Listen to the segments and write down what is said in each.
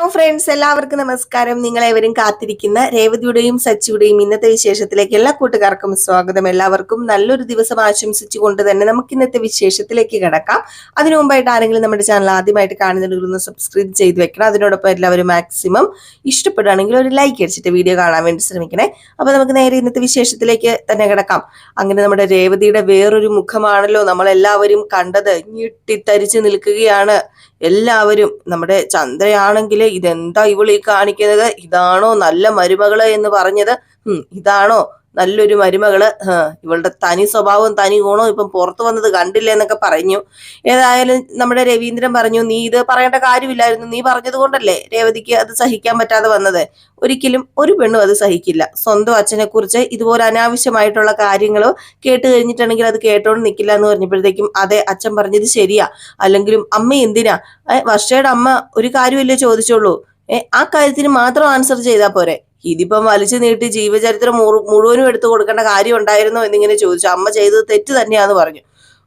Hello friends എല്ലാവർക്കും നമസ്കാരം. നിങ്ങളെവരും കാത്തിരിക്കുന്ന രേവതിയുടെയും സച്ചിയുടെയും ഇന്നത്തെ വിശേഷത്തിലേക്ക് എല്ലാ കൂട്ടുകാർക്കും സ്വാഗതം. എല്ലാവർക്കും നല്ലൊരു ദിവസം ആശംസിച്ചുകൊണ്ട് തന്നെ നമുക്ക് ഇന്നത്തെ വിശേഷത്തിലേക്ക് കിടക്കാം. അതിനു മുമ്പായിട്ട് ആരെങ്കിലും നമ്മുടെ ചാനൽ ആദ്യമായിട്ട് കാണുന്നുണ്ടെങ്കിൽ സബ്സ്ക്രൈബ് ചെയ്ത് വെക്കണം. അതിനോടൊപ്പം എല്ലാവരും മാക്സിമം ഇഷ്ടപ്പെടുകയാണെങ്കിൽ ഒരു ലൈക്ക് അടിച്ചിട്ട് വീഡിയോ കാണാൻ വേണ്ടി ശ്രമിക്കണേ. അപ്പൊ നമുക്ക് നേരെ ഇന്നത്തെ വിശേഷത്തിലേക്ക് തന്നെ കിടക്കാം. അങ്ങനെ നമ്മുടെ രേവതിയുടെ വേറൊരു മുഖമാണല്ലോ നമ്മളെല്ലാവരും കണ്ടത്. ഞെട്ടിത്തരിച്ച് നിൽക്കുകയാണ്. എല്ലാവരും നമ്മുടെ ചന്ദ്രയാണെങ്കിൽ ഇതെന്താ ഇവളീ കാണിക്കുന്നത്? ഇതാണോ നല്ല മരുമകൾ എന്ന് പറഞ്ഞത്? ഇതാണോ? നല്ലൊരു മരുമകൾ ഇവളുടെ തനി സ്വഭാവം തനി ഗുണവും ഇപ്പം പുറത്തു വന്നത് കണ്ടില്ലേ എന്നൊക്കെ പറഞ്ഞു. ഏതായാലും നമ്മുടെ രവീന്ദ്രൻ പറഞ്ഞു നീ ഇത് പറയേണ്ട കാര്യമില്ലായിരുന്നു. നീ പറഞ്ഞത് കൊണ്ടല്ലേ രേവതിക്ക് അത് സഹിക്കാൻ പറ്റാതെ വന്നത്? ഒരിക്കലും ഒരു പെണ്ണും അത് സഹിക്കില്ല. സ്വന്തം അച്ഛനെ കുറിച്ച് ഇതുപോലെ അനാവശ്യമായിട്ടുള്ള കാര്യങ്ങളോ കേട്ട് കഴിഞ്ഞിട്ടുണ്ടെങ്കിൽ അത് കേട്ടോണ്ട് നിൽക്കില്ല എന്ന് പറഞ്ഞപ്പോഴത്തേക്കും അതെ അച്ഛൻ പറഞ്ഞത് ശരിയാ. അല്ലെങ്കിലും അമ്മ എന്തിനാ? വർഷയുടെ അമ്മ ഒരു കാര്യമല്ലേ ചോദിച്ചോളൂ? ഏഹ് ആ കാര്യത്തിന് മാത്രം ആൻസർ ചെയ്താൽ പോരെ. ഇതിപ്പം വലിച്ചു നീട്ടി ജീവചരിത്രം മുഴുവനും എടുത്തു കൊടുക്കേണ്ട കാര്യം ഉണ്ടായിരുന്നോ എന്നിങ്ങനെ ചോദിച്ചു. അമ്മ ചെയ്തത് തെറ്റ് തന്നെയാന്ന് പറഞ്ഞു.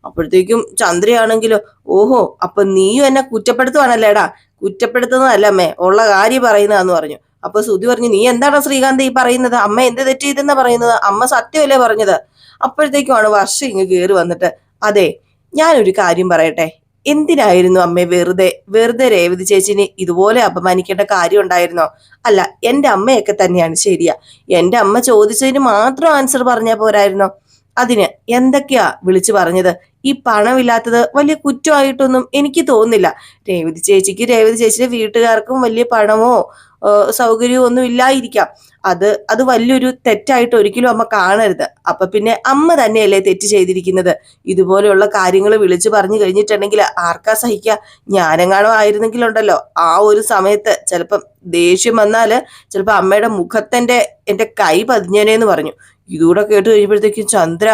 അപ്പോഴത്തേക്കും ചന്ദ്രയാണെങ്കിലോ ഓഹോ അപ്പൊ നീയും എന്നെ കുറ്റപ്പെടുത്തുവാണല്ലേടാ? കുറ്റപ്പെടുത്തുന്നതല്ല അമ്മേ ഉള്ള കാര്യം പറയുന്നതാന്ന് പറഞ്ഞു. അപ്പൊ സുധി പറഞ്ഞു നീ എന്താണ് ശ്രീകാന്ത് ഈ പറയുന്നത്? അമ്മ എന്ത് തെറ്റ് ചെയ്തെന്നാ പറയുന്നത്? അമ്മ സത്യമല്ലേ പറഞ്ഞത്? അപ്പോഴത്തേക്കുമാണ് വർഷം ഇങ്ങ് കയറി വന്നിട്ട് അതെ ഞാനൊരു കാര്യം പറയട്ടെ. എന്തിനായിരുന്നു അമ്മേ വെറുതെ വെറുതെ രേവതി ചേച്ചിനെ ഇതുപോലെ അപമാനിക്കേണ്ട കാര്യം ഉണ്ടായിരുന്നോ? അല്ല എന്റെ അമ്മയൊക്കെ തന്നെയാണ് ശരിയാ. എന്റെ അമ്മ ചോദിച്ചതിന് മാത്രം ആൻസർ പറഞ്ഞാൽ പോരായിരുന്നോ? അതിന് എന്തൊക്കെയാ വിളിച്ചു പറഞ്ഞത്? ഈ പണമില്ലാത്തത് വലിയ കുറ്റമായിട്ടൊന്നും എനിക്ക് തോന്നുന്നില്ല. രേവതി ചേച്ചിക്ക് രേവതി ചേച്ചിയുടെ വീട്ടുകാർക്കും വലിയ പണമോ സൗകര്യമോ ഒന്നും ഇല്ലായിരിക്കാം. അത് അത് വലിയൊരു തെറ്റായിട്ട് ഒരിക്കലും അമ്മ കാണരുത്. അപ്പൊ പിന്നെ അമ്മ തന്നെയല്ലേ തെറ്റ് ചെയ്തിരിക്കുന്നത്. ഇതുപോലെയുള്ള കാര്യങ്ങൾ വിളിച്ചു പറഞ്ഞു കഴിഞ്ഞിട്ടുണ്ടെങ്കിൽ ആർക്കാ സഹിക്കുക ഞാനെങ്ങാണോ ആയിരുന്നെങ്കിലുണ്ടല്ലോ. ആ ഒരു സമയത്ത് ചിലപ്പം ദേഷ്യം വന്നാൽ ചിലപ്പോ അമ്മയുടെ മുഖത്തെന്റെ എന്റെ കൈ പതിഞ്ഞനേന്ന് പറഞ്ഞു. ഇതുകൂടെ കേട്ട് കഴിയുമ്പോഴത്തേക്കും ചന്ദ്ര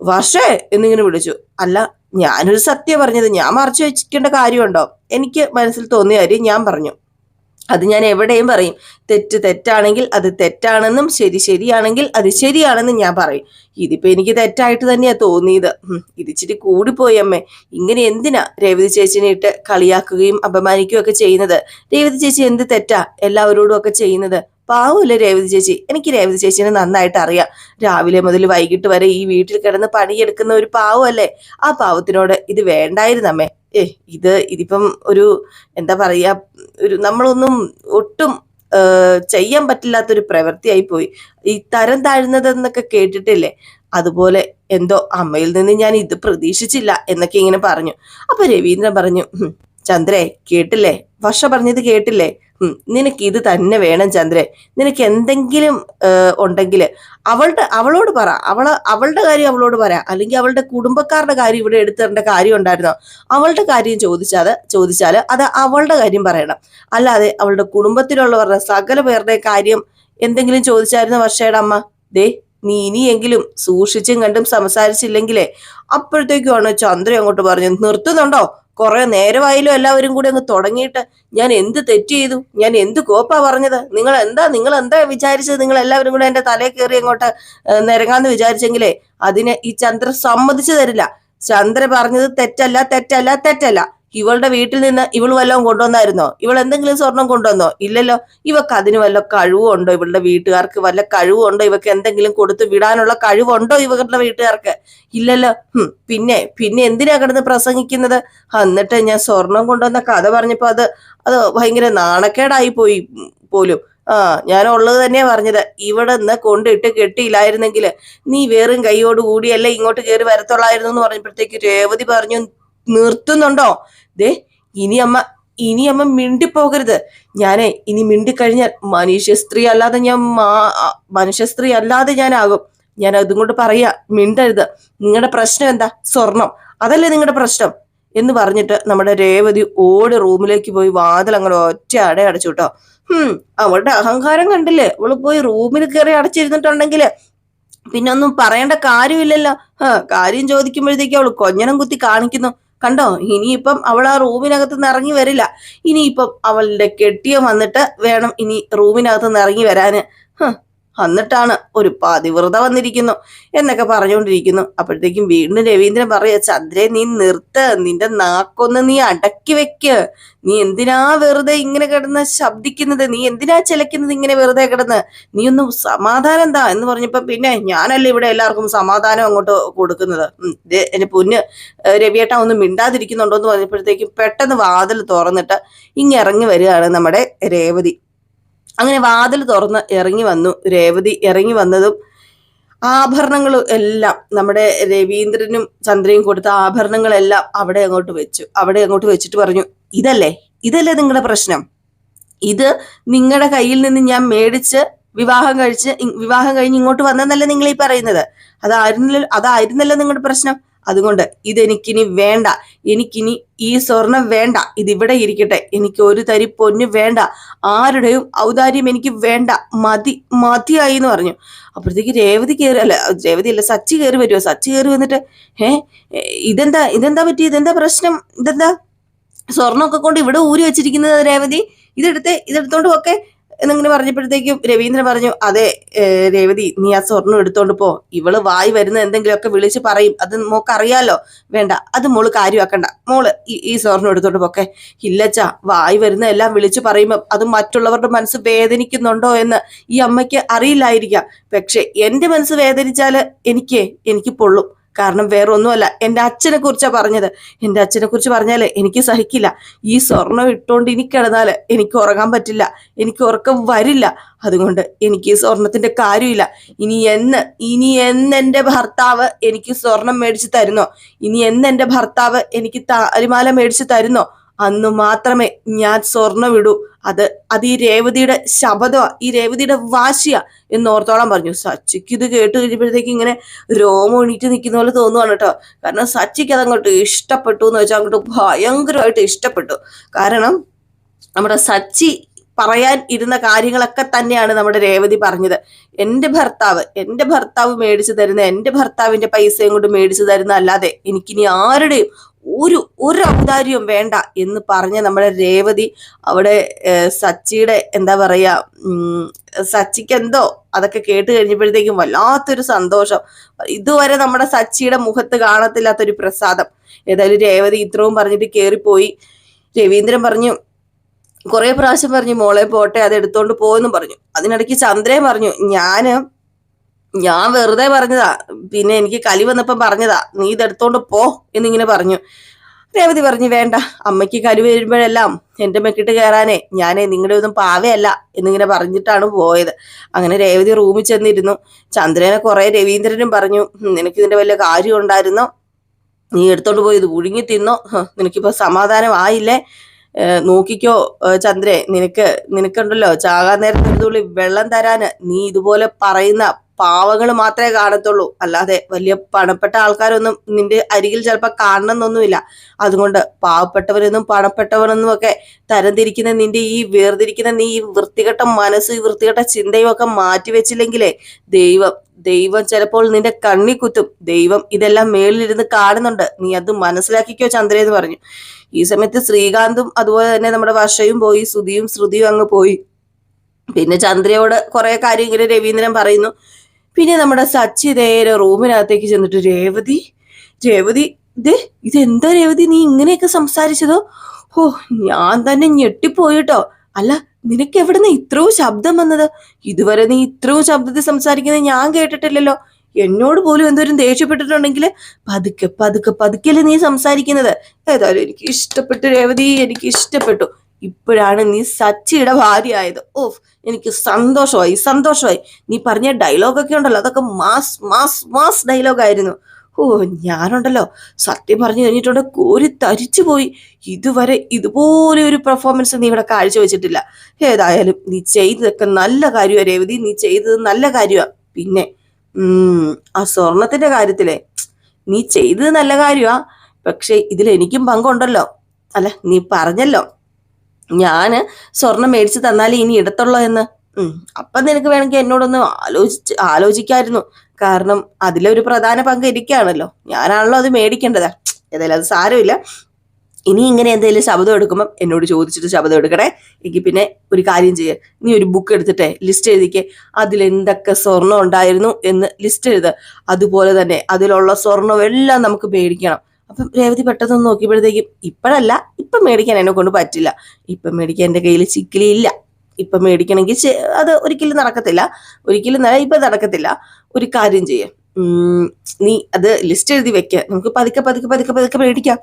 വർഷേ എന്നിങ്ങനെ വിളിച്ചു. അല്ല ഞാനൊരു സത്യം പറഞ്ഞത്. ഞാൻ മറച്ചു വെച്ചിരിക്കേണ്ട കാര്യമുണ്ടോ? എനിക്ക് മനസ്സിൽ തോന്നിയ കാര്യം ഞാൻ പറഞ്ഞു. അത് ഞാൻ എവിടെയും പറയും. തെറ്റ് തെറ്റാണെങ്കിൽ അത് തെറ്റാണെന്നും ശരി ശരിയാണെങ്കിൽ അത് ശരിയാണെന്നും ഞാൻ പറയും. ഇതിപ്പോ എനിക്ക് തെറ്റായിട്ട് തന്നെയാ തോന്നിയത്. ഇതിച്ചിട്ട് കൂടിപ്പോയി അമ്മേ. ഇങ്ങനെ എന്തിനാ രേവതി ചേച്ചിനെ ഇട്ട് കളിയാക്കുകയും അപമാനിക്കുകയും ഒക്കെ ചെയ്യുന്നത്? രേവതി ചേച്ചി എന്ത് തെറ്റാ എല്ലാവരോടും ഒക്കെ ചെയ്യുന്നത്? പാവമല്ലേ രേവതി ചേച്ചി? എനിക്ക് രേവതി ചേച്ചിനെ നന്നായിട്ട് അറിയാം. രാവിലെ മുതൽ വൈകിട്ട് വരെ ഈ വീട്ടിൽ കിടന്ന് പണിയെടുക്കുന്ന ഒരു പാവമല്ലേ? ആ പാവത്തിനോട് ഇത് വേണ്ടായിരുന്നമ്മേ ഏ ഇത് ഇതിപ്പം ഒരു എന്താ പറയാ ഒരു നമ്മളൊന്നും ഒട്ടും ചെയ്യാൻ പറ്റില്ലാത്തൊരു പ്രവൃത്തിയായി പോയി. ഈ തരം താഴ്ന്നതെന്നൊക്കെ കേട്ടിട്ടില്ലേ? അതുപോലെ എന്തോ അമ്മയിൽ നിന്ന് ഞാൻ ഇത് പ്രതീക്ഷിച്ചില്ല എന്നൊക്കെ ഇങ്ങനെ പറഞ്ഞു. അപ്പൊ രവീന്ദ്രൻ പറഞ്ഞു "ഹും, ചന്ദ്രേ കേട്ടില്ലേ? വർഷ പറഞ്ഞത് കേട്ടില്ലേ? നിനക്ക് ഇത് തന്നെ വേണം ചന്ദ്രൻ. നിനക്ക് എന്തെങ്കിലും ഉണ്ടെങ്കിൽ അവളുടെ അവളോട് പറ. അവൾ അവളുടെ കാര്യം അവളോട് പറ. അല്ലെങ്കിൽ അവളുടെ കുടുംബക്കാരുടെ കാര്യം ഇവിടെ എടുത്തേണ്ട കാര്യം ഉണ്ടായിരുന്നോ? അവളുടെ കാര്യം ചോദിച്ചാൽ ചോദിച്ചാൽ അത് അവളുടെ കാര്യം പറയണം. അല്ലാതെ അവളുടെ കുടുംബത്തിലുള്ളവരുടെ സകല പേരുടെ കാര്യം എന്തെങ്കിലും ചോദിച്ചായിരുന്ന വർഷയുടെ അമ്മ? ദേ നീ ഇനിയെങ്കിലും സൂക്ഷിച്ചും കണ്ടും സംസാരിച്ചില്ലെങ്കിലേ അപ്പോഴത്തേക്കുമാണ് ചന്ദ്ര അങ്ങോട്ട് പറഞ്ഞു നിർത്തുന്നുണ്ടോ? കുറെ നേരമായാലും എല്ലാവരും കൂടി അങ്ങ് തുടങ്ങിയിട്ട് ഞാൻ എന്ത് തെറ്റ് ചെയ്തു? ഞാൻ എന്ത് കോപ്പാ പറഞ്ഞത്? നിങ്ങൾ എന്താ നിങ്ങൾ എന്താ വിചാരിച്ചത്? നിങ്ങൾ എല്ലാവരും കൂടെ എന്റെ തലയിൽ കയറി അങ്ങോട്ട് നിരങ്ങാന്ന് വിചാരിച്ചെങ്കിലേ അതിന് ഈ ചന്ദ്ര സമ്മതിച്ചു തരില്ല. ചന്ദ്ര പറഞ്ഞത് തെറ്റല്ല തെറ്റല്ല തെറ്റല്ല. ഇവളുടെ വീട്ടിൽ നിന്ന് ഇവൾ വല്ലതും കൊണ്ടുവന്നായിരുന്നോ? ഇവൾ എന്തെങ്കിലും സ്വർണം കൊണ്ടുവന്നോ? ഇല്ലല്ലോ. ഇവക്ക് അതിന് വല്ല കഴിവുണ്ടോ ഇവളുടെ വീട്ടുകാർക്ക്? വല്ല കഴിവുണ്ടോ? ഇവക്ക് എന്തെങ്കിലും കൊടുത്ത് വിടാനുള്ള കഴിവുണ്ടോ ഇവരുടെ വീട്ടുകാർക്ക്? ഇല്ലല്ലോ. പിന്നെ പിന്നെ എന്തിനാ കിടന്ന് പ്രസംഗിക്കുന്നത്? എന്നിട്ട് ഞാൻ സ്വർണം കൊണ്ടുവന്ന കഥ പറഞ്ഞപ്പോ അത് അത് ഭയങ്കര നാണക്കേടായി പോയി പോലും. ആ ഞാൻ ഉള്ളത് തന്നെയാ പറഞ്ഞത്. ഇവിടെ നിന്ന് കൊണ്ടിട്ട് കെട്ടിയില്ലായിരുന്നെങ്കിൽ നീ വേറും കൈയോട് കൂടിയല്ലേ ഇങ്ങോട്ട് കയറി വരത്തുള്ളായിരുന്നു എന്ന് പറഞ്ഞപ്പോഴത്തേക്ക് രേവതി പറഞ്ഞു നിർത്തുന്നുണ്ടോ? ദേ ഇനി അമ്മ ഇനി അമ്മ മിണ്ടിപ്പോകരുത്. ഞാനേ ഇനി മിണ്ടിക്കഴിഞ്ഞാൽ മനുഷ്യ സ്ത്രീ അല്ലാതെ ഞാൻ മനുഷ്യ സ്ത്രീ അല്ലാതെ ഞാനാകും. ഞാൻ അതും കൊണ്ട് പറയാ മിണ്ടരുത്. നിങ്ങളുടെ പ്രശ്നം എന്താ? സ്വർണം. അതല്ലേ നിങ്ങളുടെ പ്രശ്നം? എന്ന് പറഞ്ഞിട്ട് നമ്മുടെ രേവതി ഓടി റൂമിലേക്ക് പോയി വാതിൽ അങ്ങോട്ട് ഒറ്റ അട അടച്ചു കേട്ടോ. ഹും അവളുടെ അഹങ്കാരം കണ്ടില്ലേ? അവൾ പോയി റൂമിൽ കയറി അടച്ചിരുന്നിട്ടുണ്ടെങ്കിൽ പിന്നെ ഒന്നും പറയേണ്ട കാര്യമില്ലല്ലോ. ആ കാര്യം ചോദിക്കുമ്പോഴത്തേക്ക് അവൾ കൊഞ്ഞനം കുത്തി കാണിക്കുന്നു. കണ്ടോ? ഇനിയിപ്പം അവൾ ആ റൂമിനകത്ത് നിന്ന് ഇറങ്ങി വരില്ല. ഇനിയിപ്പം അവളുടെ കെട്ടിയം വന്നിട്ട് വേണം ഇനി റൂമിനകത്ത് നിന്ന് ഇറങ്ങി വരാന്. എന്നിട്ടാണ് ഒരു പതിവ്രത വന്നിരിക്കുന്നു. എന്നൊക്കെ പറഞ്ഞുകൊണ്ടിരിക്കുന്നു. അപ്പോഴത്തേക്കും വീണ്ടും രവീന്ദ്രൻ പറയ ചന്ദ്രേ നീ നിർത്ത്. നിന്റെ നാക്കൊന്ന് നീ അടക്കി വെക്ക്. നീ എന്തിനാ വെറുതെ ഇങ്ങനെ കിടന്ന് ശബ്ദിക്കുന്നത്? നീ എന്തിനാ ചിലക്കുന്നത് ഇങ്ങനെ വെറുതെ കിടന്ന്? നീ ഒന്ന് സമാധാനം എന്താ? എന്ന് പറഞ്ഞപ്പോ പിന്നെ ഞാനല്ലേ ഇവിടെ എല്ലാവർക്കും സമാധാനം അങ്ങോട്ട് കൊടുക്കുന്നത്. എന്റെ പൊന്ന് രവിയേട്ട ഒന്ന് മിണ്ടാതിരിക്കുന്നുണ്ടോ എന്ന് പറഞ്ഞപ്പോഴത്തേക്കും പെട്ടെന്ന് വാതിൽ തുറന്നിട്ട് ഇങ്ങിറങ്ങി വരികയാണ് നമ്മുടെ രേവതി. അങ്ങനെ വാതിൽ തുറന്ന് ഇറങ്ങി വന്നു. രേവതി ഇറങ്ങി വന്നതും ആഭരണങ്ങൾ എല്ലാം നമ്മുടെ രവീന്ദ്രനും ചന്ദ്രയും കൊടുത്ത ആഭരണങ്ങളെല്ലാം അവിടെ അങ്ങോട്ട് വെച്ചു. അവിടെ അങ്ങോട്ട് വെച്ചിട്ട് പറഞ്ഞു ഇതല്ലേ? ഇതല്ലേ നിങ്ങളുടെ പ്രശ്നം? ഇത് നിങ്ങളുടെ കയ്യിൽ നിന്ന് ഞാൻ മേടിച്ച് വിവാഹം കഴിച്ച് വിവാഹം കഴിഞ്ഞ് ഇങ്ങോട്ട് വന്നെന്നല്ലേ നിങ്ങൾ ഈ പറയുന്നത്? അതായിരുന്നല്ലോ അതായിരുന്നല്ലോ നിങ്ങളുടെ പ്രശ്നം? അതുകൊണ്ട് ഇതെനിക്കിനി വേണ്ട. എനിക്കിനി ഈ സ്വർണം വേണ്ട. ഇതിവിടെ ഇരിക്കട്ടെ. എനിക്ക് ഒരു തരി പൊന്നു വേണ്ട. ആരുടെയും ഔദാര്യം എനിക്ക് വേണ്ട. മതി മതിയായി എന്ന് പറഞ്ഞു. അപ്പോഴത്തേക്ക് രേവതി കയറി അല്ല രേവതി അല്ല സച്ചി കയറി വരുമോ സച്ചി കയറി വന്നിട്ട് ഏ ഇതെന്താ ഇതെന്താ പറ്റി ഇതെന്താ പ്രശ്നം? ഇതെന്താ? സ്വർണമൊക്കെ കൊണ്ട് ഇവിടെ ഊരി വെച്ചിരിക്കുന്നത് രേവതി? ഇതെടുത്ത് ഇതെടുത്തോണ്ട് ഒക്കെ എന്നിങ്ങനെ പറഞ്ഞപ്പോഴത്തേക്കും രവീന്ദ്രൻ പറഞ്ഞു അതെ രേവതി നീ ആ സ്വർണം എടുത്തോണ്ട് പോ. ഇവൾ വായി വരുന്ന എന്തെങ്കിലുമൊക്കെ വിളിച്ച് പറയും. അത് മോക്ക് അറിയാലോ വേണ്ട അത് മോൾ കാര്യമാക്കണ്ട. മോൾ ഈ ഈ സ്വർണം എടുത്തോണ്ട് പോക്കെ. ഇല്ലച്ചാ വായി വരുന്ന എല്ലാം വിളിച്ചു പറയുമ്പോൾ അത് മറ്റുള്ളവരുടെ മനസ്സ് വേദനിക്കുന്നുണ്ടോ എന്ന് ഈ അമ്മയ്ക്ക് അറിയില്ലായിരിക്കാം. പക്ഷെ എന്റെ മനസ്സ് വേദനിച്ചാൽ എനിക്ക് എനിക്ക് പൊള്ളും. കാരണം വേറെ ഒന്നുമല്ല എന്റെ അച്ഛനെ കുറിച്ചാണ് പറഞ്ഞത്. എന്റെ അച്ഛനെ കുറിച്ച് പറഞ്ഞാൽ എനിക്ക് സഹിക്കില്ല. ഈ സ്വർണം ഇട്ടുകൊണ്ട് ഇനി കിടന്നാൽ എനിക്ക് ഉറങ്ങാൻ പറ്റില്ല. എനിക്ക് ഉറക്കം വരില്ല. അതുകൊണ്ട് എനിക്ക് ഈ സ്വർണത്തിന്റെ കാര്യമില്ല. ഇനി എന്ന് ഇനി എന്ന് എന്റെ ഭർത്താവ് എനിക്ക് സ്വർണം മേടിച്ച് തരുന്നോ? ഇനി എന്ന് എന്റെ ഭർത്താവ് എനിക്ക് താലിമാല മേടിച്ച് തരുന്നോ? അന്ന് മാത്രമേ ഞാൻ സ്വർണം ഇടൂ അത് അത് ഈ രേവതിയുടെ ശബദമാ ഈ രേവതിയുടെ വാശിയാ എന്ന് ഓർത്തോളം പറഞ്ഞു. സച്ചിക്ക് ഇത് കേട്ട് കഴിഞ്ഞപ്പോഴത്തേക്ക് ഇങ്ങനെ രോമം എണീറ്റ് നിൽക്കുന്ന പോലെ തോന്നുവാണ് കേട്ടോ. കാരണം സച്ചിക്ക് അതങ്ങോട്ട് ഇഷ്ടപ്പെട്ടു എന്ന് വെച്ചാൽ അങ്ങോട്ട് ഭയങ്കരമായിട്ട് ഇഷ്ടപ്പെട്ടു. കാരണം നമ്മുടെ സച്ചി പറയാൻ ഇരുന്ന കാര്യങ്ങളൊക്കെ തന്നെയാണ് നമ്മുടെ രേവതി പറഞ്ഞത്. എന്റെ ഭർത്താവ് എന്റെ ഭർത്താവ് മേടിച്ചു തരുന്ന എന്റെ ഭർത്താവിന്റെ പൈസയും കൊണ്ട് മേടിച്ചു തരുന്ന അല്ലാതെ എനിക്കിനി ആരുടെയും ഒരു ഒരു ഔദാര്യവും വേണ്ട എന്ന് പറഞ്ഞ് നമ്മുടെ രേവതി അവിടെ സച്ചിയുടെ എന്താ പറയുക സച്ചിക്ക് എന്തോ അതൊക്കെ കേട്ട് കഴിഞ്ഞപ്പോഴത്തേക്കും വല്ലാത്തൊരു സന്തോഷം. ഇതുവരെ നമ്മുടെ സച്ചിയുടെ മുഖത്ത് കാണത്തില്ലാത്തൊരു പ്രസാദം. ഏതായാലും രേവതി ഇത്രയും പറഞ്ഞിട്ട് കയറിപ്പോയി രവീന്ദ്രൻ പറഞ്ഞു കുറെ പ്രാവശ്യം പറഞ്ഞു മോളെ പോട്ടെ അത് എടുത്തോണ്ട് പോകുമെന്നും പറഞ്ഞു. അതിനിടയ്ക്ക് ചന്ദ്രൻ പറഞ്ഞു ഞാൻ ഞാൻ വെറുതെ പറഞ്ഞതാ. പിന്നെ എനിക്ക് കലി വന്നപ്പം പറഞ്ഞതാ നീ ഇതെടുത്തോണ്ട് പോ എന്നിങ്ങനെ പറഞ്ഞു. രേവതി പറഞ്ഞു വേണ്ട അമ്മയ്ക്ക് കലി വരുമ്പോഴെല്ലാം എന്റെ മെക്കിട്ട് കയറാനേ ഞാനേ നിങ്ങളുടെ ഒന്നും പാവയല്ല എന്നിങ്ങനെ പറഞ്ഞിട്ടാണ് പോയത്. അങ്ങനെ രേവതി റൂമിൽ ചെന്നിരുന്നു. ചന്ദ്രനെ കുറെ രവീന്ദ്രനും പറഞ്ഞു "ഉം, നിനക്ക് ഇതിന്റെ വല്ല കാര്യം ഉണ്ടായിരുന്നോ? നീ എടുത്തോണ്ട് പോയി ഇത് പുഴുങ്ങി തിന്നോ? നിനക്കിപ്പോ സമാധാനം ആയില്ലേ? നോക്കിക്കോ ചന്ദ്രേ നിനക്ക് നിനക്കുണ്ടല്ലോ ചാകാൻ നേരത്തെ വെള്ളം തരാന് നീ ഇതുപോലെ പറയുന്ന പാവങ്ങൾ മാത്രമേ കാണത്തുള്ളൂ. അല്ലാതെ വലിയ പണപ്പെട്ട ആൾക്കാരൊന്നും നിന്റെ അരികിൽ ചിലപ്പോൾ കാണണമെന്നൊന്നുമില്ല അതുകൊണ്ട് പാവപ്പെട്ടവരെന്നും പണപ്പെട്ടവരെന്നും ഒക്കെ തരംതിരിക്കുന്ന നിന്റെ ഈ വേർതിരിക്കുന്ന നീ ഈ വൃത്തികെട്ട മനസ്സ് ഈ വൃത്തികെട്ട ചിന്തയും ഒക്കെ മാറ്റിവെച്ചില്ലെങ്കിലേ ദൈവം ദൈവം ചിലപ്പോൾ നിന്റെ കണ്ണി കുത്തും. ദൈവം ഇതെല്ലാം മേളിലിരുന്ന് കാണുന്നുണ്ട്. നീ അത് മനസ്സിലാക്കിക്കോ ചന്ദ്ര എന്ന് പറഞ്ഞു. ഈ സമയത്ത് ശ്രീകാന്തും അതുപോലെ തന്നെ നമ്മുടെ വർഷയും പോയി ശ്രുതിയും ശ്രുതിയും അങ്ങ് പോയി. പിന്നെ ചന്ദ്രയോട് കുറെ കാര്യം ഇങ്ങനെ രവീന്ദ്രൻ പറയുന്നു. പിന്നെ നമ്മുടെ സച്ചി റൂമിനകത്തേക്ക് ചെന്നിട്ട് രേവതി രേവതി ഇത് ഇതെന്താ രേവതി നീ ഇങ്ങനെയൊക്കെ സംസാരിച്ചതോ? ഓ ഞാൻ തന്നെ ഞെട്ടിപ്പോയിട്ടോ അല്ല നിനക്ക് എവിടുന്ന് ഇത്രയും ശബ്ദം വന്നത്? ഇതുവരെ നീ ഇത്രയും ശബ്ദത്തിൽ സംസാരിക്കുന്നത് ഞാൻ കേട്ടിട്ടില്ലല്ലോ. എന്നോട് പോലും എന്തോരം ദേഷ്യപ്പെട്ടിട്ടുണ്ടെങ്കിൽ പതുക്കെ പതുക്കെ പതുക്കല്ലേ നീ സംസാരിക്കുന്നത്? ഏതായാലും എനിക്ക് ഇഷ്ടപ്പെട്ടു രേവതി എനിക്ക് ഇഷ്ടപ്പെട്ടു. ഇപ്പോഴാണ് നീ സച്ചിയുടെ ഭാര്യയായത്. ഓഫ് എനിക്ക് സന്തോഷമായി സന്തോഷമായി. നീ പറഞ്ഞ ഡയലോഗൊക്കെ ഉണ്ടല്ലോ അതൊക്കെ മാസ് മാസ് മാസ് ഡയലോഗായിരുന്നു ഓ ഞാനുണ്ടല്ലോ സത്യം പറഞ്ഞു കഴിഞ്ഞിട്ടുണ്ട് കോരി തരിച്ചു പോയി. ഇതുവരെ ഇതുപോലെ ഒരു പെർഫോമൻസ് നീ ഇവിടെ കാഴ്ചവെച്ചിട്ടില്ല. ഏതായാലും നീ ചെയ്തതൊക്കെ നല്ല കാര്യമാണ് രേവതി. നീ ചെയ്തത് നല്ല കാര്യമാണ് പിന്നെ ആ സ്വർണത്തിന്റെ കാര്യത്തിലെ നീ ചെയ്തത് നല്ല കാര്യമാണ് പക്ഷെ ഇതിൽ എനിക്കും പങ്കുണ്ടല്ലോ. അല്ല നീ പറഞ്ഞല്ലോ. ഞാൻ സ്വർണം മേടിച്ചു തന്നാലേ ഇനി ഇടത്തുള്ളോ എന്ന്. അപ്പൊ നിനക്ക് വേണമെങ്കിൽ എന്നോടൊന്ന് ആലോചിച്ച് ആലോചിക്കായിരുന്നു. കാരണം അതിലൊരു പ്രധാന പങ്ക് എനിക്കാണല്ലോ. ഞാനാണല്ലോ അത് മേടിക്കേണ്ടത്. ഏതായാലും അത് സാരമില്ല. ഇനി ഇങ്ങനെ എന്തെങ്കിലും ശബ്ദം എടുക്കുമ്പോൾ എന്നോട് ചോദിച്ചിട്ട് ശബ്ദം എടുക്കണേ. എനിക്ക് പിന്നെ ഒരു കാര്യം ചെയ്യ. നീ ഒരു ബുക്ക് എടുത്തിട്ടേ ലിസ്റ്റ് എഴുതിക്കേ. അതിൽ എന്തൊക്കെ സ്വർണം ഉണ്ടായിരുന്നു എന്ന് ലിസ്റ്റ് എഴുത. അതുപോലെ തന്നെ അതിലുള്ള സ്വർണം എല്ലാം നമുക്ക് മേടിക്കണം. അപ്പം രേവതി പെട്ടെന്ന് നോക്കിയപ്പോഴത്തേക്കും ഇപ്പോഴല്ല ഇപ്പം മേടിക്കാൻ എന്നെ കൊണ്ട് പറ്റില്ല. ഇപ്പം മേടിക്കാൻ എന്റെ കയ്യിൽ ചിക്കിലി ഇല്ല. ഇപ്പം മേടിക്കണമെങ്കിൽ അത് ഒരിക്കലും നടക്കത്തില്ല. ഒരിക്കലും നല്ല ഇപ്പം നടക്കത്തില്ല. ഒരു കാര്യം ചെയ്യാം. നീ അത് ലിസ്റ്റ് എഴുതി വെക്കുക നമുക്ക് പതുക്കെ പതുക്കെ പതുക്കെ പതുക്കെ മേടിക്കാം.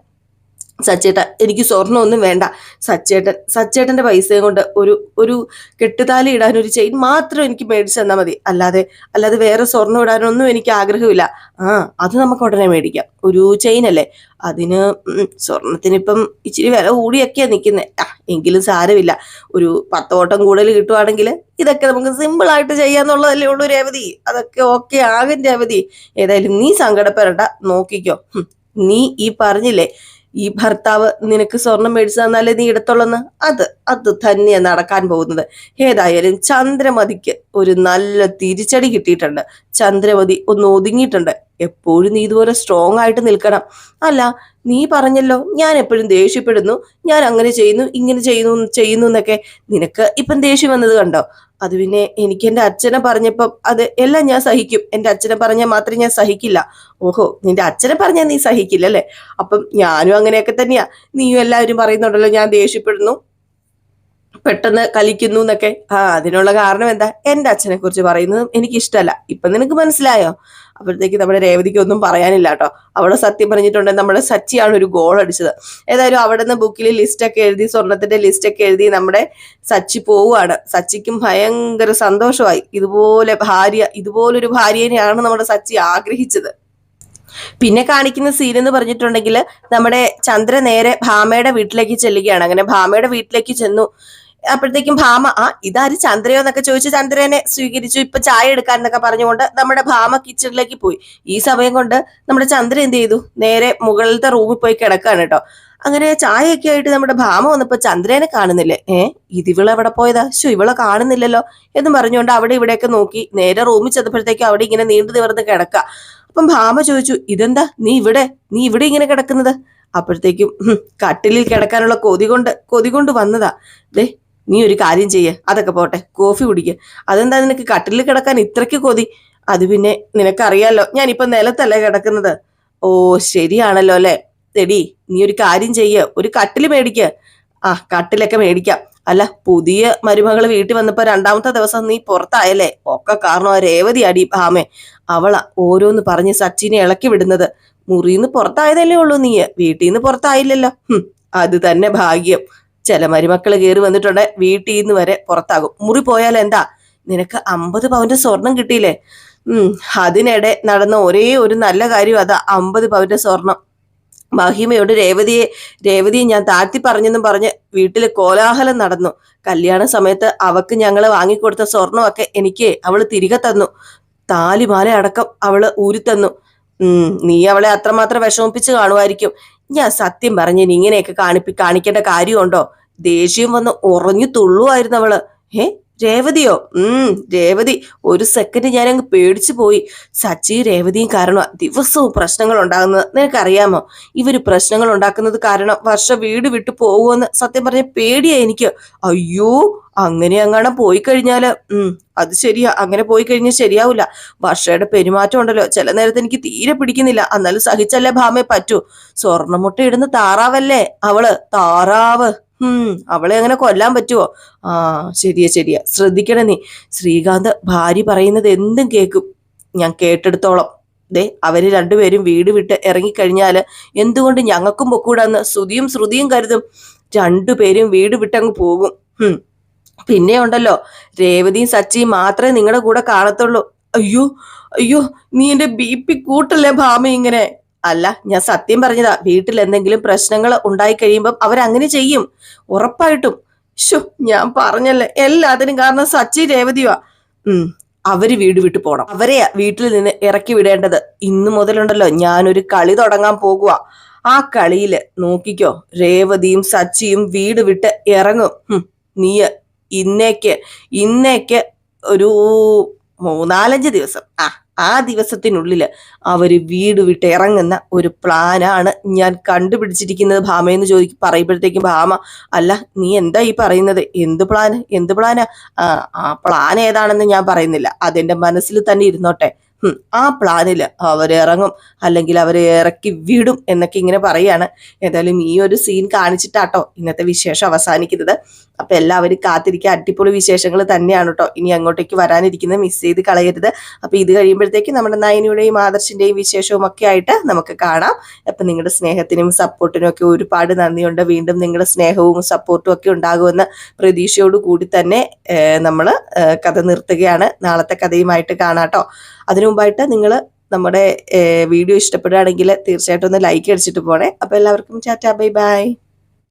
സച്ചേട്ട എനിക്ക് സ്വർണമൊന്നും വേണ്ട. സച്ചേട്ടൻ സച്ചേട്ടന്റെ പൈസയും കൊണ്ട് ഒരു ഒരു കെട്ടുതാലി ഇടാൻ ഒരു ചെയിൻ മാത്രം എനിക്ക് മേടിച്ചു തന്നാൽ മതി. അല്ലാതെ അല്ലാതെ വേറെ സ്വർണം ഇടാനൊന്നും എനിക്ക് ആഗ്രഹമില്ല. ആ അത് നമുക്ക് ഉടനെ മേടിക്കാം. ഒരു ചെയിൻ അല്ലേ? അതിന് ഉം, സ്വർണത്തിന് ഇപ്പം ഇച്ചിരി വില കൂടിയൊക്കെയാണ് നിൽക്കുന്നത് ആ എങ്കിലും സാരമില്ല. ഒരു പത്തോട്ടം കൂടുതൽ കിട്ടുവാണെങ്കിൽ ഇതൊക്കെ നമുക്ക് സിമ്പിളായിട്ട് ചെയ്യാന്നുള്ളതല്ലേ ഉള്ളൂ രേവതി. അതൊക്കെ ഓക്കെ ആകും രേവതി. ഏതായാലും നീ സങ്കടപ്പെടണ്ട. നോക്കിക്കോ. നീ ഈ പറഞ്ഞില്ലേ ഈ ഭർത്താവ് നിനക്ക് സ്വർണം മേടിച്ചു തന്നാലേ നീ ഇടത്തുള്ളെന്ന് അത് അത് തന്നെയാണ് നടക്കാൻ പോകുന്നത്. ഏതായാലും ചന്ദ്രമതിക്ക് ഒരു നല്ല തിരിച്ചടി കിട്ടിയിട്ടുണ്ട്. ചന്ദ്രമതി ഒന്ന് ഒതുങ്ങിയിട്ടുണ്ട്. എപ്പോഴും നീ ഇതുപോലെ സ്ട്രോങ് ആയിട്ട് നിൽക്കണം. അല്ല നീ പറഞ്ഞല്ലോ ഞാൻ എപ്പോഴും ദേഷ്യപ്പെടുന്നു ഞാൻ അങ്ങനെ ചെയ്യുന്നു ഇങ്ങനെ ചെയ്യുന്നു ചെയ്യുന്നു എന്നൊക്കെ. നിനക്ക് ഇപ്പം ദേഷ്യം വന്നത് കണ്ടോ? അത് പിന്നെ എനിക്ക് എന്റെ അച്ഛനെ പറഞ്ഞപ്പം അത് എല്ലാം ഞാൻ സഹിക്കും. എന്റെ അച്ഛനെ പറഞ്ഞാൽ മാത്രമേ ഞാൻ സഹിക്കില്ല. ഓഹോ നിന്റെ അച്ഛനെ പറഞ്ഞാൽ നീ സഹിക്കില്ല അല്ലേ? അപ്പം ഞാനും അങ്ങനെയൊക്കെ തന്നെയാ. നീയും എല്ലാവരും പറയുന്നുണ്ടല്ലോ ഞാൻ ദേഷ്യപ്പെടുന്നു. പെട്ടെന്ന് കലിക്കുന്നു എന്നൊക്കെ. ആ അതിനുള്ള കാരണം എന്താ? എന്റെ അച്ഛനെ കുറിച്ച് പറയുന്നത് എനിക്ക് ഇഷ്ടമല്ല ഇപ്പൊ നിനക്ക് മനസ്സിലായോ? അപ്പോഴത്തേക്ക് നമ്മുടെ രേവതിക്ക് ഒന്നും പറയാനില്ല കേട്ടോ. അവിടെ സത്യം പറഞ്ഞിട്ടുണ്ട് നമ്മുടെ സച്ചിയാണ് ഒരു ഗോൾ അടിച്ചത്. ഏതായാലും അവിടെ നിന്ന് ബുക്കിൽ ലിസ്റ്റൊക്കെ എഴുതി സ്വർണത്തിന്റെ ലിസ്റ്റൊക്കെ എഴുതി നമ്മുടെ സച്ചി പോവുകയാണ്. സച്ചിക്കും ഭയങ്കര സന്തോഷമായി. ഇതുപോലെ ഭാര്യ ഇതുപോലൊരു ഭാര്യനെയാണ് നമ്മുടെ സച്ചി ആഗ്രഹിച്ചത്. പിന്നെ കാണിക്കുന്ന സീൻ എന്ന് പറഞ്ഞിട്ടുണ്ടെങ്കിൽ നമ്മുടെ ചന്ദ്ര നേരെ ഭാമയുടെ വീട്ടിലേക്ക് ചെല്ലുകയാണ്. അങ്ങനെ ഭാമയുടെ വീട്ടിലേക്ക് ചെന്നു. അപ്പോഴത്തേക്കും ഭാമ ആ ഇതാര് ചന്ദ്രയോ? എന്നൊക്കെ ചോദിച്ച് ചന്ദ്രനെ സ്വീകരിച്ചു. ഇപ്പൊ ചായ എടുക്കാൻ എന്നൊക്കെ പറഞ്ഞുകൊണ്ട് നമ്മുടെ ഭാമ കിച്ചണിലേക്ക് പോയി. ഈ സമയം കൊണ്ട് നമ്മുടെ ചന്ദ്ര എന്ത് ചെയ്തു? നേരെ മുകളിലത്തെ റൂമിൽ പോയി കിടക്കാണ് കേട്ടോ. അങ്ങനെ ചായയൊക്കെ ആയിട്ട് നമ്മുടെ ഭാമ വന്നപ്പോ ചന്ദ്രനെ കാണുന്നില്ലേ. ഏ ഇതിവളെ എവിടെ പോയതാ? ശോ ഇവളെ കാണുന്നില്ലല്ലോ. എന്ന് പറഞ്ഞുകൊണ്ട് അവിടെ ഇവിടെയൊക്കെ നോക്കി. നേരെ റൂമിൽ ചെന്നപ്പോഴത്തേക്കും അവിടെ ഇങ്ങനെ നീണ്ടു നിവർന്ന് കിടക്കുക. അപ്പം ഭാമ ചോദിച്ചു ഇതെന്താ? നീ ഇവിടെ? നീ ഇവിടെ ഇങ്ങനെ കിടക്കുന്നത്? അപ്പോഴത്തേക്കും "ഹും, കട്ടിലിൽ കിടക്കാനുള്ള കൊതി കൊണ്ട് കൊതി കൊണ്ട് വന്നതാ. ദേ നീ ഒരു കാര്യം ചെയ്യ. അതൊക്കെ പോട്ടെ കോഫി കുടിക്കുക അതെന്താ നിനക്ക് കട്ടിലിൽ കിടക്കാൻ ഇത്രയ്ക്ക് കൊതി? അത് പിന്നെ നിനക്കറിയാലോ ഞാനിപ്പോ നിലത്തല്ലേ കിടക്കുന്നത്. ഓ ശരിയാണല്ലോ അല്ലേ? തെടി നീ ഒരു കാര്യം ചെയ്യ. ഒരു കട്ടിൽ മേടിക്ക. ആ കട്ടിലൊക്കെ മേടിക്കാം. അല്ല പുതിയ മരുമകൾ വീട്ടിൽ വന്നപ്പോ രണ്ടാമത്തെ ദിവസം നീ പുറത്തായല്ലേ? ഒക്കെ കാരണം ആ രേവതി അടി ഭാമേ അവളാ ഓരോന്ന് പറഞ്ഞ് സച്ചിനെ ഇളക്കി വിടുന്നത്. മുറിന്ന് പുറത്തായതല്ലേ ഉള്ളൂ നീ. വീട്ടിൽ നിന്ന് പുറത്തായില്ലല്ലോ അത് തന്നെ ഭാഗ്യം. ചില മരുമക്കൾ കയറി വന്നിട്ടുണ്ട് വീട്ടിൽ നിന്ന് വരെ പുറത്താകും. മുറി പോയാൽ എന്താ? നിനക്ക് അമ്പത് പവന്റെ സ്വർണം കിട്ടിയില്ലേ? ഉം അതിനിടെ നടന്ന ഒരേ ഒരു നല്ല കാര്യം അതാ അമ്പത് പവന്റെ സ്വർണം. മഹിമയോട് രേവതിയെ രേവതിയെ ഞാൻ താഴ്ത്തി പറഞ്ഞെന്നും പറഞ്ഞ് വീട്ടിൽ കോലാഹലം നടന്നു. കല്യാണ സമയത്ത് അവക്ക് ഞങ്ങൾ വാങ്ങിക്കൊടുത്ത സ്വർണമൊക്കെ എനിക്ക് അവൾ തിരികെ തന്നു. താലിമാല അടക്കം അവൾ ഊരിത്തന്നു നീ അവളെ അത്രമാത്രം വിഷമിപ്പിച്ച് കാണുമായിരിക്കും. ഞാൻ സത്യം പറഞ്ഞു ഇങ്ങനെയൊക്കെ കാണിപ്പി കാണിക്കേണ്ട കാര്യമുണ്ടോ? ദേഷ്യം വന്ന് ഉറഞ്ഞു തുള്ളുമായിരുന്നു അവൾ. ഏ രേവതിയോ? ഉം രേവതി. ഒരു സെക്കൻഡ് ഞാൻ അങ്ങ് പേടിച്ചു പോയി. സച്ചി രേവതിയും കാരണം ദിവസവും പ്രശ്നങ്ങൾ ഉണ്ടാകുന്നത് നിനക്കറിയാമോ? ഇവർ പ്രശ്നങ്ങൾ ഉണ്ടാക്കുന്നത് കാരണം വർഷ വീട് വിട്ടു പോകുമെന്ന് സത്യം പറഞ്ഞ പേടിയാ എനിക്ക്. അയ്യോ അങ്ങനെ അങ്ങാണ് പോയി കഴിഞ്ഞാൽ ഉം അത് ശരിയാ. അങ്ങനെ പോയി കഴിഞ്ഞാൽ ശരിയാവില്ല വർഷയുടെ പെരുമാറ്റം ഉണ്ടല്ലോ. ചില നേരത്തെ എനിക്ക് തീരെ പിടിക്കുന്നില്ല. എന്നാലും സഹിച്ചല്ലേ ഭാമേ പറ്റൂ. സ്വർണമുട്ട ഇടുന്ന താറാവല്ലേ അവൾ? താറാവ്. ഉം അവളെ അങ്ങനെ കൊല്ലാൻ പറ്റുമോ ആ ശരിയാ ശരിയാ. ശ്രദ്ധിക്കണേ നീ. ശ്രീകാന്ത് ഭാര്യ പറയുന്നത് എന്തും കേൾക്കും ഞാൻ കേട്ടെടുത്തോളം. ദേ അവർ രണ്ടുപേരും വീട് വിട്ട് ഇറങ്ങിക്കഴിഞ്ഞാൽ എന്തുകൊണ്ട് ഞങ്ങൾക്കും പൊക്കൂടാന്ന് ശ്രുതിയും ശ്രുതിയും കരുതും. രണ്ടുപേരും വീട് വിട്ടങ്ങ് പോകും. ഹും പിന്നെ ഉണ്ടല്ലോ രേവതിയും സച്ചിയും മാത്രമേ നിങ്ങളുടെ കൂടെ കാണത്തുള്ളൂ. അയ്യോ അയ്യോ നീ എന്റെ ബി പി കൂട്ടല്ലേ ഭാമ ഇങ്ങനെ? അല്ല ഞാൻ സത്യം പറഞ്ഞതാ വീട്ടിൽ എന്തെങ്കിലും പ്രശ്നങ്ങൾ ഉണ്ടായി കഴിയുമ്പം അവരങ്ങനെ ചെയ്യും. ഉറപ്പായിട്ടും. ഷോ ഞാൻ പറഞ്ഞല്ലേ എല്ലാത്തിനും കാരണം സച്ചി രേവതിയുവാ. ഉം അവർ വീട് വിട്ടു പോണം. അവരെയാ വീട്ടിൽ നിന്ന് ഇറക്കി വിടേണ്ടത് ഇന്നു മുതലുണ്ടല്ലോ ഞാനൊരു കളി തുടങ്ങാൻ പോകുക ആ കളിയിൽ നോക്കിക്കോ രേവതിയും സച്ചിയും വീട് വിട്ട് ഇറങ്ങും. നീ ഇന്നേക്ക് ഇന്നേക്ക് ഒരു മൂന്നാലഞ്ച് ദിവസം. ആ ആ ദിവസത്തിനുള്ളിൽ അവർ വീട് വിട്ട് ഇറങ്ങുന്ന ഒരു പ്ലാനാണ് ഞാൻ കണ്ടുപിടിച്ചിരിക്കുന്നത്. ഭാമയെന്ന് ചോദിക്ക് പറയുമ്പോഴത്തേക്കും ഭാമ അല്ല നീ എന്താ ഈ പറയുന്നത്? എന്ത് പ്ലാന് എന്ത് പ്ലാനാ ആ? പ്ലാൻ ഏതാണെന്ന് ഞാൻ പറയുന്നില്ല. അതെന്റെ മനസ്സിൽ തന്നെ ഇരുന്നോട്ടെ. ആ പ്ലാനിൽ അവരിറങ്ങും അല്ലെങ്കിൽ അവരെ ഇറക്കി വിടും എന്നൊക്കെ ഇങ്ങനെ പറയാണ്. ഏതായാലും ഈ ഒരു സീൻ കാണിച്ചിട്ടാട്ടോ ഇന്നത്തെ വിശേഷം അവസാനിക്കുന്നത്. അപ്പൊ എല്ലാവരും കാത്തിരിക്കുക. അടിപൊളി വിശേഷങ്ങൾ തന്നെയാണ് കേട്ടോ ഇനി അങ്ങോട്ടേക്ക് വരാനിരിക്കുന്നത്. മിസ് ചെയ്ത് കളയരുത്. അപ്പൊ ഇത് കഴിയുമ്പോഴത്തേക്ക് നമ്മുടെ നയനിയുടെയും ആദർശിന്റെയും വിശേഷവും ഒക്കെ ആയിട്ട് നമുക്ക് കാണാം. അപ്പൊ നിങ്ങളുടെ സ്നേഹത്തിനും സപ്പോർട്ടിനും ഒക്കെ ഒരുപാട് നന്ദിയുണ്ട്. വീണ്ടും നിങ്ങളുടെ സ്നേഹവും സപ്പോർട്ടും ഒക്കെ ഉണ്ടാകുമെന്ന പ്രതീക്ഷയോട് കൂടി തന്നെ നമ്മൾ കഥ നിർത്തുകയാണ്. നാളത്തെ കഥയുമായിട്ട് കാണാട്ടോ അതിനു മുമ്പായിട്ട് നിങ്ങൾ നമ്മുടെ വീഡിയോ ഇഷ്ടപ്പെടുകയാണെങ്കിൽ തീർച്ചയായിട്ടും ഒന്ന് ലൈക്ക് അടിച്ചിട്ട് പോണേ. അപ്പോൾ എല്ലാവർക്കും ചാറ്റാ ബൈ ബൈ.